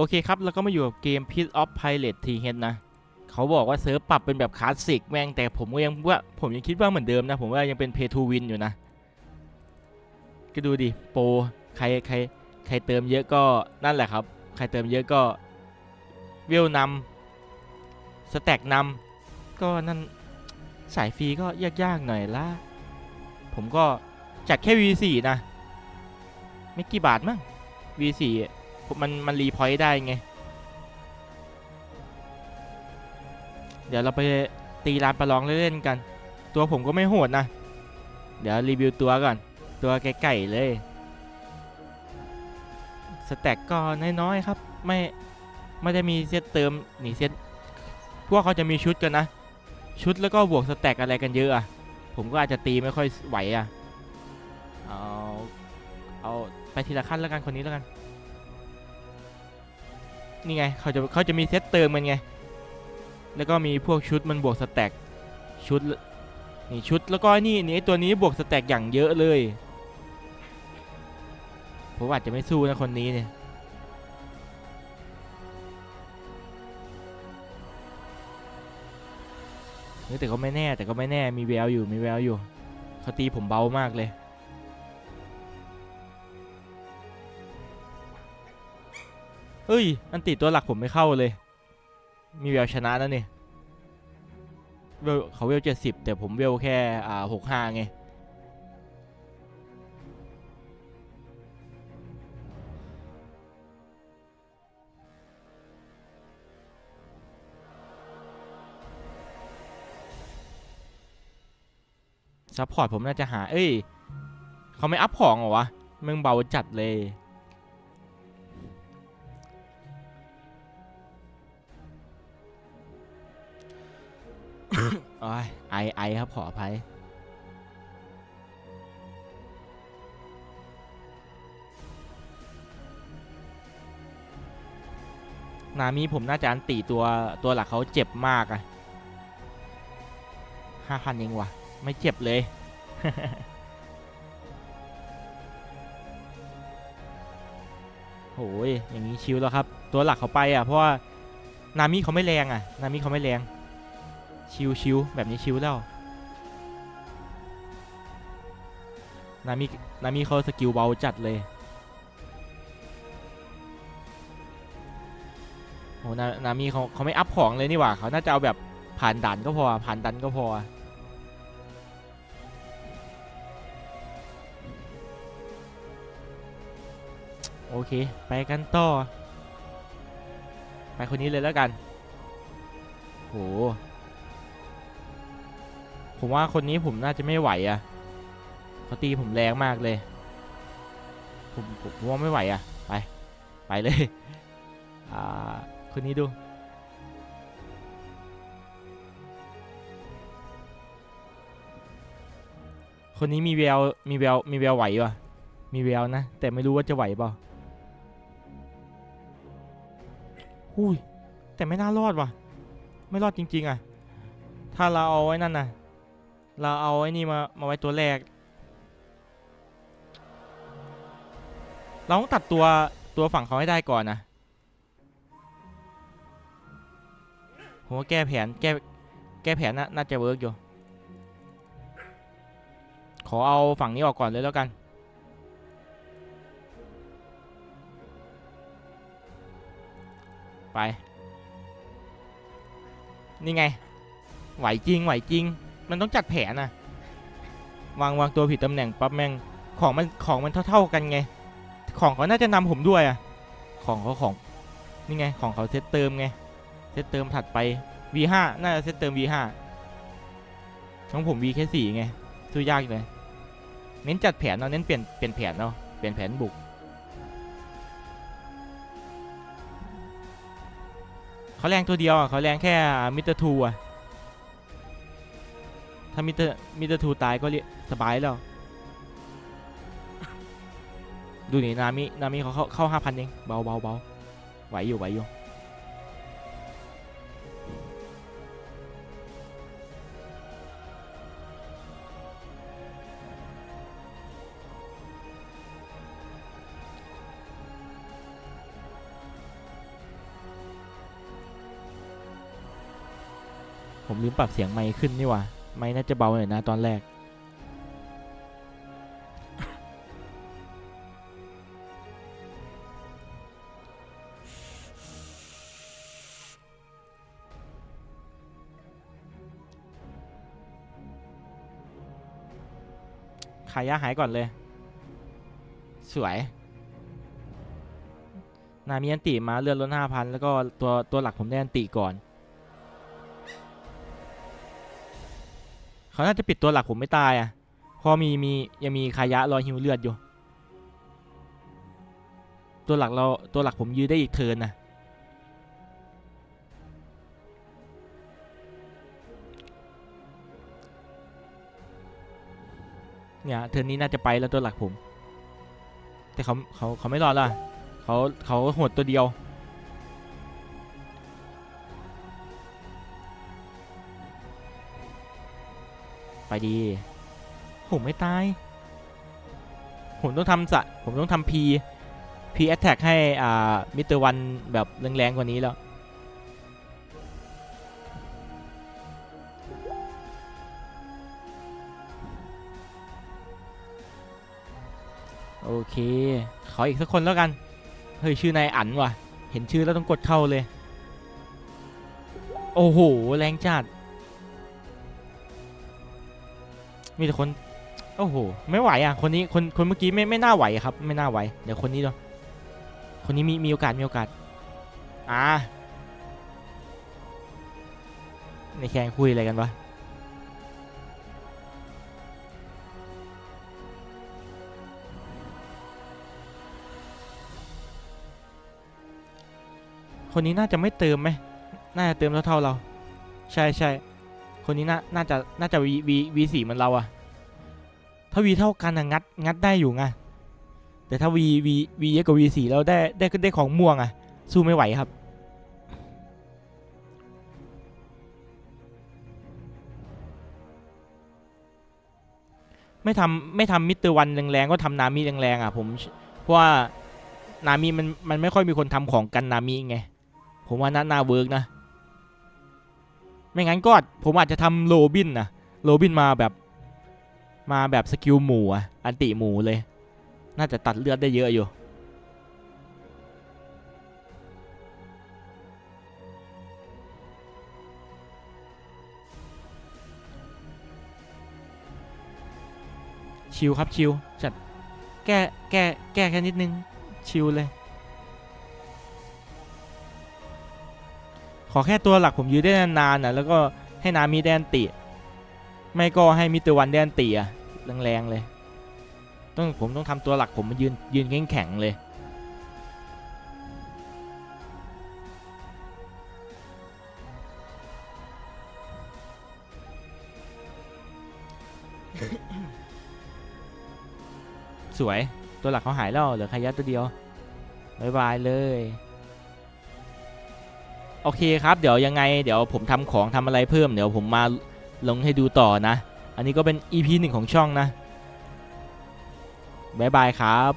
โอเคครับ แล้วก็มาอยู่กับเกม Pit of Pilot t h นะ เขาบอกว่าเซิร์ฟปรับเป็นแบบคลาสสิกแม่งแต่ผมก็ยังว่าผมยังคิดว่าเหมือนเดิมนะ ผมว่ายังเป็น Pay to Win อยู่นะ ก็ดูดิ โปรใครใครใครเติมเยอะก็นั่นแหละครับ ใครเติมเยอะก็เวลนำสแต็กนำก็นั่นสายฟรีก็ยากๆหน่อยละ ผมก็จัดแค่ V4 นะ ไม่กี่บาทมั้ง V4 มันมันรีพอยต์ได้ไง เดี๋ยวเราไปตีร้านประลองเล่นๆกัน ตัวผมก็ไม่โหดนะ เดี๋ยวรีวิวตัวก่อน ตัวไก่ๆเลย สแต็กก็น้อยๆครับ ไม่ไม่ได้มีเซตเติมหนีเซตพวกเขาจะมีชุดกันนะ ชุดแล้วก็บวกสแต็กอะไรกันเยอะอะผมก็อาจจะตีไม่ค่อยไหวอะเอาเอาไปทีละขั้นแล้วกันคนนี้แล้วกัน นี่ไงเขาจะเขาจะมีเซตเติมมันไง แล้วก็มีพวกชุดมันบวกสแต็กชุดนี่ชุดแล้วก็นี่นี่ไอตัวนี้บวกสแต็กอย่างเยอะเลยผมอาจจะไม่สู้นะคนนี้เนี่ยแต่ก็ไม่แน่แต่ก็ไม่แน่มีแววอยู่มีแววอยู่เขาตีผมเบามากเลย เอ้ย อันติตัวหลักผมไม่เข้าเลย มีแววชนะนะเนี่ยเวลเขาเวลเจ็ดสิบแต่ผมเวลแค่อ่าหกห้าไง ซัพพอร์ตผมน่าจะหา เอ้ย เขาไม่อัพของเหรอวะมึงเบาจัดเลย อ้ยไอไอครับขออภัยนามิผมน่าจะอันตีตัวตัวหลักเขาเจ็บมากอะห้าพันเองวะไม่เจ็บเลย โหยอย่างนี้ชิวแล้วครับ ตัวหลักเขาไปอะ เพราะว่านามิเขาไม่แรงอะ นามิเขาไม่แรง ชิวชิวแบบนี้ชิวแล้ว นามิ นามิเขาสกิลเบาจัดเลยโหนานามิเขาเขาไม่อัพของเลยนี่หว่า เขาน่าจะเอาแบบผ่านด่านก็พอ ผ่านดันก็พอโอเค ไปกันต่อ ไปคนนี้เลยแล้วกัน โห ผมว่าคนนี้ผมน่าจะไม่ไหวอะ่ะเขาตีผมแรงมากเลยผมผมผมว่าไม่ไหวอะ่ะ ไป ไปเลยอ่าคนนี้ดูคนนี้มีแวว มีแวว มีแววไหวว่ะ มีแววนะ แต่ไม่รู้ว่าจะไหวเปล่าอุ้ย แต่ไม่น่ารอดว่ะ ไม่รอดจริง ๆ อะ ถ้าเราเอาไว้นั่นน่ะ เราเอาไอ้นี่มามาไว้ตัวแรก เราต้องตัดตัวตัวฝั่งเขาให้ได้ก่อนนะผมว่าแก้แผนแก้แก้แผนน่าน่าจะเวิร์กอยู่ ขอเอาฝั่งนี้ออกก่อนเลยแล้วกัน ไป นี่ไง ไหวจริง ไหวจริง มันต้องจัดแผนนะวางวางตัวผิดตำแหน่งปั๊บแม่งของมันของมันเท่าๆกันไง ของเขาน่าจะนำผมด้วยอะของเขาของนี่ไงของเขาเซตเติมไงเซตเติมถัดไป V5 น่าจะเซตเติม V5 ของผม V แค่สี่ไงสู้ยากเลยเน้นจัดแผนเนาะเน้นเปลี่ยนเปลี่ยนแผนเนาะเปลี่ยนแผนบุกเขาแรงตัวเดียวอะเขาแรงแค่มิเตอร์ทูอะ ถ้ามิเตอร์มิเตอร์ทูตายก็เรียกสบายแล้ว ดูนี่นามินามิเขาเข้าเข้าห้าพันเองเบาเบาเบาไหวอยู่ไหวอยู่ผมลืมปรับเสียงไมค์ขึ้นนี่ว่า ไมค์น่าจะเบาหน่อยนะตอนแรก ขายยาหายก่อนเลย สวย นามีอันติมาเลือดลดห้าพันแล้วก็ตัวตัวหลักผมได้อันติก่อน เขาน่าจะปิดตัวหลักผมไม่ตายอะพอมีมียังมีคายะรอฮิวเลือดอยู่ ตัวหลักเราตัวหลักผมยื้อได้อีกเทินนะเนี่ยเทินนี้น่าจะไปแล้วตัวหลักผม แต่เขาเขาเขาไม่รอดละเขาเขาหดตัวเดียว ไปดี ผมไม่ตาย ผมต้องทำสะผมต้องทำพีพีแอตแทกให้อ่ามิสเตอร์วันแบบแรงๆกว่านี้แล้ว โอเค ขออีกสักคนแล้วกัน เฮ้ย ชื่อนายอั๋นว่ะ เห็นชื่อแล้วต้องกดเข้าเลย โอ้โห แรงจัด มีแต่คนโอ้โหไม่ไหวอะคนนี้คนคนเมื่อกี้ไม่ไม่น่าไหวครับ ไม่น่าไหวเดี๋ยวคนนี้เนาะคนนี้มีมีโอกาสมีโอกาสอ่าในแข่งคุยอะไรกันวะคนนี้น่าจะไม่เติมไหมน่าจะเติมเท่าๆเรา ใช่ใช่ คนนี้น่าน่าจะน่าจะวีวีวีสี่เหมันเราอะถ้าวีเท่ากันอะงัดงัดได้อยู่ไงแต่ถ้าวีวีวีเยอะกว่าวีสี่เราได้ได้ได้ของม่วงอะสู้ไม่ไหวครับไม่ทำไม่ทำมิสเตอร์วันแรงๆก็ทำนามิแรงๆอะผมเพราะว่านามิมันมันไม่ค่อยมีคนทำของกันนามิไงผมว่าน่าน่าเวิร์กนะ ไม่งั้นก็ผมอาจจะทำโรบินนะโรบินมาแบบมาแบบสกิลหมูอะอันติหมูเลย น่าจะตัดเลือดได้เยอะอยู่ ชิลครับชิลจัดแก้แก้แก้แค่นิดนึง ชิลเลย ขอแค่ตัวหลักผมยืนได้นานๆนะแล้วก็ให้นามีแดนติไม่ก็ให้มิเตอร์วันแดนติอะแรงๆเลยต้องผมต้องทำตัวหลักผมมายืนยืนแข็งแข็งๆเลย สวยตัวหลักเขาหายแล้วเหลือคายัดตัวเดียวบายบายเลย โอเคครับ เดี๋ยวยังไงเดี๋ยวผมทำของทำอะไรเพิ่มเดี๋ยวผมมาลงให้ดูต่อนะ อันนี้ก็เป็น EP หนึ่งของช่องนะบายบายครับ